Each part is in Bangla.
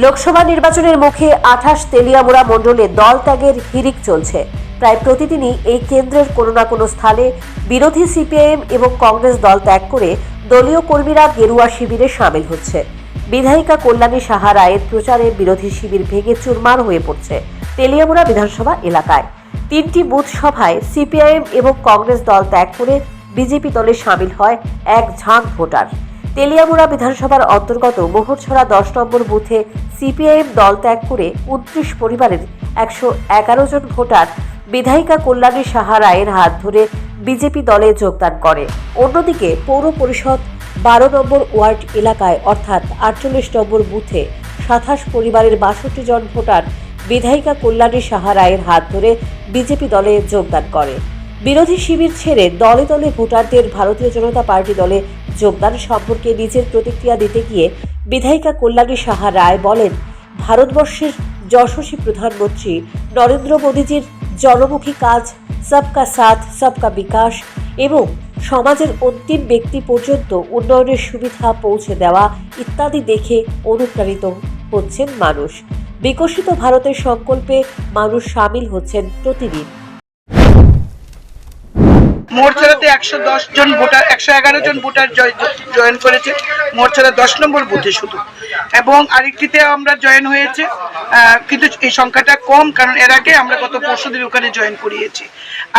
লোকসভা নির্বাচনের মুখে আঠাশ তেলিয়ামুড়া মণ্ডলে দল ত্যাগের হিরিক চলছে। প্রায় প্রতিদিনই এই কেন্দ্রের কোনো না কোনো স্থানে বিরোধী সিপিআইএম এবং কংগ্রেস দল ত্যাগ করে দলীয় কর্মীরা গেরুয়া শিবিরে সামিল হচ্ছে। বিধায়িকা কল্যাণী সাহা রায়ের প্রচারে বিরোধী শিবির ভেঙে চুরমার হয়ে পড়ছে তেলিয়ামুড়া বিধানসভা এলাকায়। তিনটি বুথ সভায় সিপিআইএম এবং কংগ্রেস দল ত্যাগ করে বিজেপি দলে সামিল হয় এক ঝাঁক ভোটার। তেলিয়ামুড়া বিধানসভার অন্তর্গত মোহরছড়া দশ নম্বর বুথে সিপিআইএম দল ত্যাগ করে উনত্রিশ পরিবারের একশো এগারো জন ভোটার বিধায়িকা কল্যাণী সাহা রায়ের হাত ধরে বিজেপি দলে যোগদান করে। অন্যদিকে পৌর পরিষদ বারো নম্বর ওয়ার্ড এলাকায় অর্থাৎ আটচল্লিশ নম্বর বুথে সাতাশ পরিবারের বাষট্টি জন ভোটার বিধায়িকা কল্যাণী সাহা রায়ের হাত ধরে বিজেপি দলে যোগদান করে। বিরোধী শিবির ছেড়ে দলে দলে ভোটারদের ভারতীয় জনতা পার্টি দলে যোগদান সম্পর্কে নিজের প্রতিক্রিয়া দিতে গিয়ে বিধায়িকা কল্যাণী সাহা রায় বলেন, ভারতবর্ষের যশস্বী প্রধানমন্ত্রী নরেন্দ্র মোদীজির জনমুখী কাজ সবকা সাথ, সবকা বিকাশ এবং সমাজের অন্তিম ব্যক্তি পর্যন্ত উন্নয়নের সুবিধা পৌঁছে দেওয়া ইত্যাদি দেখে অনুপ্রাণিত হচ্ছেন মানুষ। বিকশিত ভারতের সংকল্পে মানুষ সামিল হচ্ছেন প্রতিদিন। মোরছাড়াতে একশো দশ জন ভোটার, একশো এগারো জন ভোটার জয়েন করেছে। মোর্চাতে দশ নম্বর বুথে শুধু। এবং আরেকটিতে আমরা জয়েন হয়েছে কিন্তু এই সংখ্যাটা কম, কারণ এর আগে আমরা গত পরশু দিন ওখানে জয়েন করিয়েছি।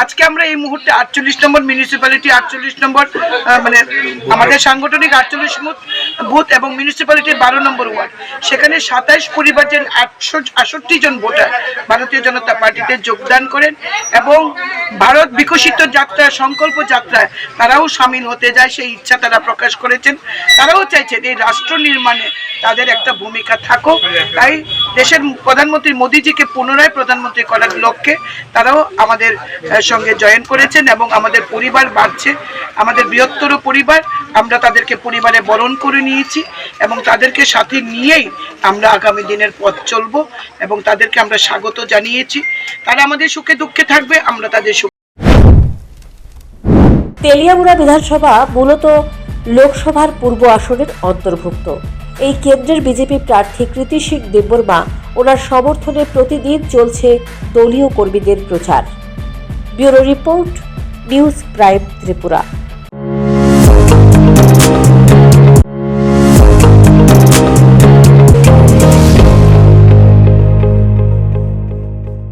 আজকে আমরা এই মুহূর্তে আটচল্লিশ নম্বর মিউনিসিপ্যালিটি আটচল্লিশ নম্বর মানে আমাদের সাংগঠনিক আটচল্লিশ বুথ এবং মিউনিসিপ্যালিটির বারো নম্বর ওয়ার্ড। সেখানে সাতাইশ পরিবারের আটশো আষট্টি জন ভোটার ভারতীয় জনতা পার্টিতে যোগদান করেন এবং ভারত বিকশিত যাত্রা, সংকল্প যাত্রায় তারাও সামিল হতে যায়, সেই ইচ্ছা তারা প্রকাশ করেছেন। তারাও চাইছেন এই রাষ্ট্র নির্মাণে তাদের একটা ভূমিকা থাকুক। তাই দেশের প্রধানমন্ত্রী মোদীজিকে পুনরায় প্রধানমন্ত্রী করার লক্ষ্যে তারাও আমাদের সঙ্গে জয়েন করেছেন এবং আমাদের পরিবার বাড়ছে। আমাদের বৃহত্তর পরিবার, আমরা তাদেরকে পরিবারে বরণ করে নিয়েছি এবং তাদেরকে সাথে নিয়েই আমরা আগামী দিনের পথ চলবো এবং তাদেরকে আমরা স্বাগত জানিয়েছি। তারা আমাদের সুখে দুঃখে থাকবে, আমরা তাদের সুখে তেলিয়ামুড়া বিধানসভা মূলত লোকসভার পূর্ব আসনের অন্তর্ভুক্ত। এই কেন্দ্রের বিজেপি প্রার্থী কৃতি সিং দেববর্মা ওনার সমর্থনে প্রতিদিন চলছে দলীয় কর্মীদের প্রচার। Bureau report, news prime Tripura.